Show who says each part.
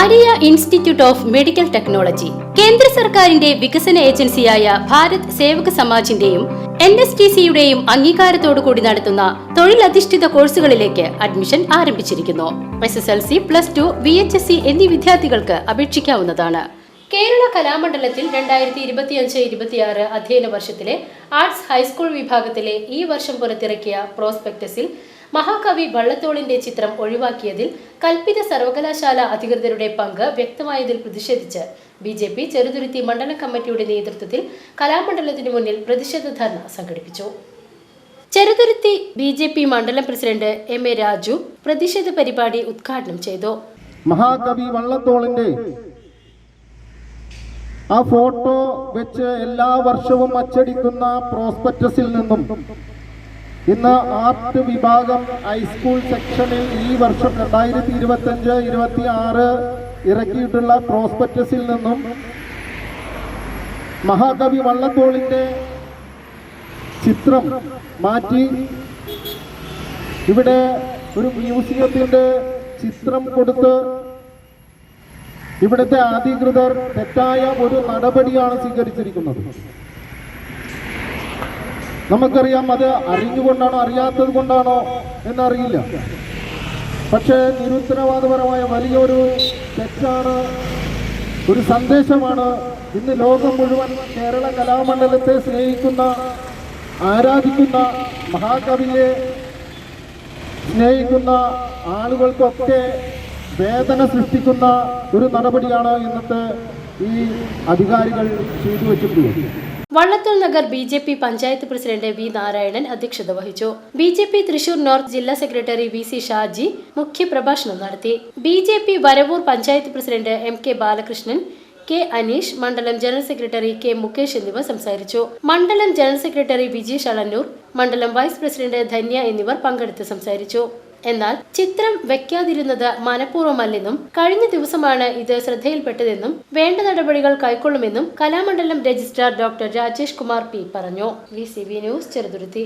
Speaker 1: Maria institute of medical technology. കേന്ദ്ര സർക്കാരിന്റെ വികസന ഏജൻസിയായ ഭാരത് സേവക സമാജിന്റെയും എൻ എസ് ടി സിയുടെയും അംഗീകാരത്തോടു കൂടി നടത്തുന്ന തൊഴിലധിഷ്ഠിത കോഴ്സുകളിലേക്ക് അഡ്മിഷൻ ആരംഭിച്ചിരിക്കുന്നു. S S L C plus two V H S C എന്നീ വിദ്യാർത്ഥികൾക്ക് അപേക്ഷിക്കാവുന്നതാണ്. കേരള കലാമണ്ഡലത്തിൽ രണ്ടായിരത്തി ഇരുപത്തിയഞ്ച് ഇരുപത്തിയാറ് അധ്യയന വർഷത്തിലെ ആർട്സ് ഹൈസ്കൂൾ വിഭാഗത്തിലെ ഈ വർഷം പുറത്തിറക്കിയ പ്രോസ്പെക്ടസിൽ മഹാകവി വള്ളത്തോളിന്റെ ചിത്രം ഒഴിവാക്കിയതിൽ കൽപ്പിത സർവകലാശാല അധികൃതരുടെ പങ്ക് വ്യക്തമായതിൽ പ്രതിഷേധിച്ച് ബി ജെ പി ചെറുതുരുത്തി മണ്ഡല കമ്മിറ്റിയുടെ നേതൃത്വത്തിൽ കലാമണ്ഡലത്തിന് മുന്നിൽ പ്രതിഷേധ ധർണ സംഘടിപ്പിച്ചു. ചെറുതുരുത്തി ബി ജെ പി മണ്ഡലം പ്രസിഡന്റ് എം എ രാജു പ്രതിഷേധ പരിപാടി ഉദ്ഘാടനം ചെയ്തു.
Speaker 2: മഹാകവി വള്ളത്തോളിന്റെ ആ ഫോട്ടോ വെച്ച് എല്ലാ വർഷവും അച്ചടിക്കുന്ന പ്രോസ്പെക്ടസിൽ നിന്നും ഇന്ന് ആർട്ട് വിഭാഗം ഹൈസ്കൂൾ സെക്ഷനിൽ ഈ വർഷം രണ്ടായിരത്തി ഇരുപത്തഞ്ച് ഇരുപത്തി ആറ് ഇറക്കിയിട്ടുള്ള പ്രോസ്പെക്ടസിൽ നിന്നും മഹാകവി വള്ളത്തോളിന്റെ ചിത്രം മാറ്റി. ഇവിടെ ഒരു മ്യൂസിയത്തിന്റെ ചിത്രം കൊടുത്ത് ഇവിടുത്തെ അധികൃതർ തെറ്റായ ഒരു നടപടിയാണ് സ്വീകരിച്ചിരിക്കുന്നത്. നമുക്കറിയാം അത് അറിഞ്ഞുകൊണ്ടാണോ അറിയാത്തത് കൊണ്ടാണോ എന്നറിയില്ല. പക്ഷേ നിരുത്തരവാദപരമായ വലിയൊരു തെറ്റാണ് ഒരു സന്ദേശമാണ് ഇന്ന് ലോകം മുഴുവൻ കേരള കലാമണ്ഡലത്തെ സ്നേഹിക്കുന്ന ആരാധിക്കുന്ന മഹാകവിയെ സ്നേഹിക്കുന്ന ആളുകൾക്കൊക്കെ വേദന സൃഷ്ടിക്കുന്ന ഒരു നടപടിയാണ് ഇന്നത്തെ ഈ അധികാരികൾ ചെയ്തു വെച്ചിട്ടുള്ളത്
Speaker 1: Vallathol Nagar B J P panchayat president V Narayanan അധ്യക്ഷത വഹിച്ചു. B J P Thrissur north ജില്ലാ സെക്രട്ടറി വി സി ഷാജി മുഖ്യപ്രഭാഷണം നടത്തി. B J P Varavoor panchayat president M K Balakrishnan K Aneesh മണ്ഡലം ജനറൽ സെക്രട്ടറി കെ മുകേഷ് എന്നിവർ സംസാരിച്ചു. മണ്ഡലം general secretary Vijay ഷളന്നൂർ മണ്ഡലം വൈസ് പ്രസിഡന്റ് ധന്യ എന്നിവർ പങ്കെടുത്ത് സംസാരിച്ചു. എന്നാൽ ചിത്രം വെക്കാതിരുന്നത് മനഃപൂർവമല്ലെന്നും കഴിഞ്ഞ ദിവസമാണ് ഇത് ശ്രദ്ധയിൽപ്പെട്ടതെന്നും വേണ്ട നടപടികൾ കൈക്കൊള്ളുമെന്നും Kalamandalam registrar doctor Rajesh Kumar P പറഞ്ഞു. V news Cheruthuruthy.